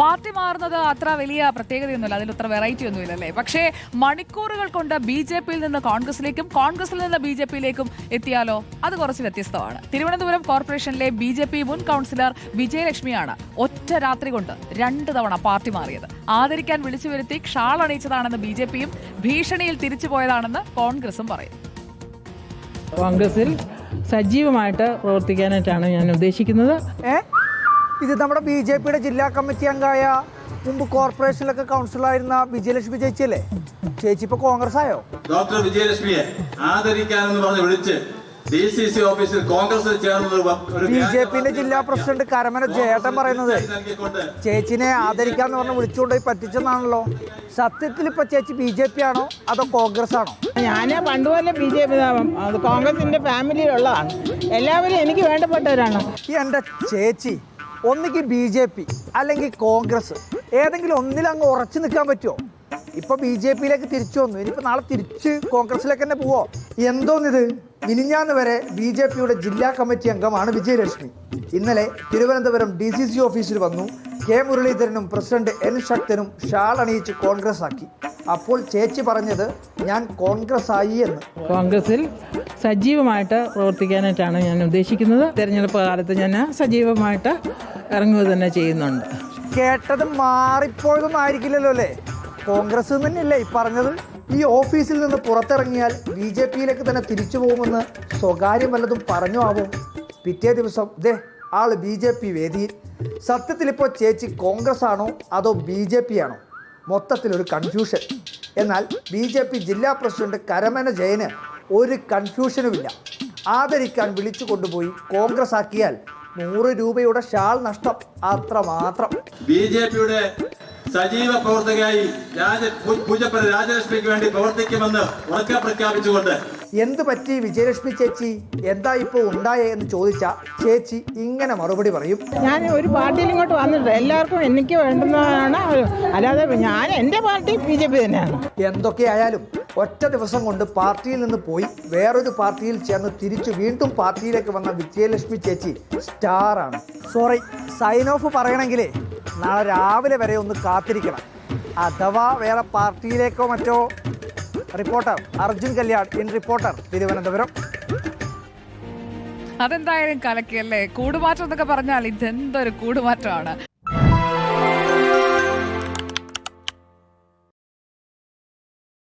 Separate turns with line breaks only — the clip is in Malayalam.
പാർട്ടി മാറുന്നത് അത്ര വലിയ പ്രത്യേകതയൊന്നുമില്ല. അതിൽ അത്ര വെറൈറ്റി ഒന്നുമില്ല അല്ലേ? പക്ഷേ മണിക്കൂറുകൾ കൊണ്ട് ബി ജെ പിയിൽ നിന്ന് കോൺഗ്രസിലേക്കും കോൺഗ്രസിൽ നിന്ന് ബി ജെ പിയിലേക്കും എത്തിയാലോ? അത് കുറച്ച് വ്യത്യസ്തമാണ്. തിരുവനന്തപുരം കോർപ്പറേഷനിലെ ബി ജെ പി മുൻ കൗൺസിലർ വിജയലക്ഷ്മിയാണ് ഒറ്റ രാത്രി കൊണ്ട് രണ്ട് തവണ പാർട്ടി മാറിയത്. ആദരിക്കാൻ വിളിച്ചു വരുത്തി ഷാൾ അണിയിച്ചതാണെന്ന് ബി ജെ പിയും ഭീഷണിയിൽ തിരിച്ചുപോയതാണെന്ന് കോൺഗ്രസും പറയും
കോൺഗ്രസിൽ സജീവമായിട്ട് പ്രവർത്തിക്കാനായിട്ടാണ് ഞാൻ ഉദ്ദേശിക്കുന്നത്.
ഇത് നമ്മുടെ ബി ജെ പിയുടെ ജില്ലാ കമ്മിറ്റി അംഗമായ മുമ്പ് കോർപ്പറേഷനിലൊക്കെ കൗൺസിലറായിരുന്ന വിജയലക്ഷ്മി ചേച്ചി അല്ലേ ചേച്ചി ഇപ്പൊ കോൺഗ്രസ് ആയോ
ഡോക്ടർ വിജയലക്ഷ്മിയെ ആദരിക്കാനെന്ന് പറഞ്ഞ് വിളിച്ച് ഡി സി സി ഓഫീസിൽ കോൺഗ്രസ് ചേർന്നത്
ബി ജെ പിന്റെ ജില്ലാ പ്രസിഡന്റ് കരമന ജയേട്ടൻ പറയുന്നത് ചേച്ചിനെ ആദരിക്കാന്ന് പറഞ്ഞ് വിളിച്ചുകൊണ്ട് പറ്റിച്ചെന്നാണല്ലോ. സത്യത്തിൽ ഇപ്പൊ ചേച്ചി ബി ജെ പി ആണോ അതോ കോൺഗ്രസ് ആണോ
ഞാൻ പണ്ടുപോലെ ബി ജെ പി കോൺഗ്രസിന്റെ ഫാമിലിയിലുള്ളതാണ്. എല്ലാവരും എനിക്ക് വേണ്ടപ്പെട്ടവരാണ്.
എന്റെ ചേച്ചി ഒന്നുകിൽ ബി ജെ പി അല്ലെങ്കിൽ കോൺഗ്രസ്. ഏതെങ്കിലും ഒന്നിലങ്ങ് ഉറച്ചു നിൽക്കാൻ പറ്റുമോ? ഇപ്പൊ ബി ജെ പിയിലേക്ക് തിരിച്ചു വന്നു. ഇനിയിപ്പോ നാളെ തിരിച്ച് കോൺഗ്രസിലേക്ക് തന്നെ പോവോ? എന്തോന്നിത്? മിനിഞ്ഞാന്ന് വരെ ബി ജെ പിയുടെ ജില്ലാ കമ്മിറ്റി അംഗമാണ് വിജയലക്ഷ്മി. ഇന്നലെ തിരുവനന്തപുരം ഡി സി സി ഓഫീസിൽ വന്നു. കെ മുരളീധരനും പ്രസിഡന്റ് എൻ ശക്തനും ഷാൾ അണിയിച്ച് കോൺഗ്രസ് ആക്കി അപ്പോൾ ചേച്ചി പറഞ്ഞത് ഞാൻ കോൺഗ്രസ് ആയി എന്ന്.
കോൺഗ്രസിൽ സജീവമായിട്ട് പ്രവർത്തിക്കാനായിട്ടാണ് ഞാൻ ഉദ്ദേശിക്കുന്നത്. തിരഞ്ഞെടുപ്പ് കാലത്ത് ഞാൻ സജീവമായിട്ട് ഇറങ്ങുക തന്നെ ചെയ്യുന്നുണ്ട്.
കേട്ടത് മാറിപ്പോയതും ആയിരിക്കില്ലല്ലോ അല്ലേ? കോൺഗ്രസ് തന്നെയല്ലേ ഈ പറഞ്ഞത്? ഈ ഓഫീസിൽ നിന്ന് പുറത്തിറങ്ങിയാൽ ബി ജെ പിയിലേക്ക് തന്നെ തിരിച്ചു പോകുമെന്ന് സ്വകാര്യം വല്ലതും പറഞ്ഞു ആവും? പിറ്റേ ദിവസം ദേ ആൾ ബി ജെ പി വേദിയിൽ. സത്യത്തിൽ ഇപ്പോൾ ചേച്ചി കോൺഗ്രസ് ആണോ അതോ ബി ജെ പി ആണോ? മൊത്തത്തിലൊരു കൺഫ്യൂഷൻ എന്നാൽ ബി ജെ പി ജില്ലാ പ്രസിഡന്റ് കരമന ജയന് ഒരു കൺഫ്യൂഷനുമില്ല ആദരിക്കാൻ വിളിച്ചു കൊണ്ടുപോയി കോൺഗ്രസ് ആക്കിയാൽ നൂറ് രൂപയുടെ ഷാൾ നഷ്ടം അത്രമാത്രം.
ബി ജെ പിയുടെ സജീവ പ്രവർത്തകയായി രാജ പൂജപ്പെട്ട പൂജപ്പുര രാജലക്ഷ്മിക്ക് വേണ്ടി പ്രവർത്തിക്കുമെന്ന് ഉറക്കെ പ്രഖ്യാപിച്ചുകൊണ്ട്.
എന്ത് പറ്റി വിജയലക്ഷ്മി ചേച്ചി? എന്താ ഇപ്പോൾ ഉണ്ടായേ എന്ന് ചോദിച്ച ചേച്ചി ഇങ്ങനെ മറുപടി പറയും.
ഞാൻ ഒരു പാർട്ടിയിൽ ഇങ്ങോട്ട് വന്നിട്ട് എല്ലാവർക്കും എനിക്ക് വേണ്ടുന്നതാണ് അല്ലാതെ ഞാൻ എന്റെ പാർട്ടി ബി ജെ പി തന്നെയാണ്.
എന്തൊക്കെയായാലും ഒറ്റ ദിവസം കൊണ്ട് പാർട്ടിയിൽ നിന്ന് പോയി വേറൊരു പാർട്ടിയിൽ ചേർന്ന് തിരിച്ചു വീണ്ടും പാർട്ടിയിലേക്ക് വന്ന വിജയലക്ഷ്മി ചേച്ചി സ്റ്റാറാണ്. സോറി സൈൻ ഓഫ് പറയണമെങ്കിലേ നാളെ രാവിലെ വരെ ഒന്ന് കാത്തിരിക്കണം. അഥവാ വേറെ പാർട്ടിയിലേക്കോ മറ്റോ reporter Arjun Kalyan in reporter Thiruvananthapuram.
അതെന്തായാലും കലക്കിയല്ലേ കൂടുമാറ്റം എന്നൊക്കെ പറഞ്ഞാൽ ഇതെന്തൊരു കൂടുമാറ്റമാണ്.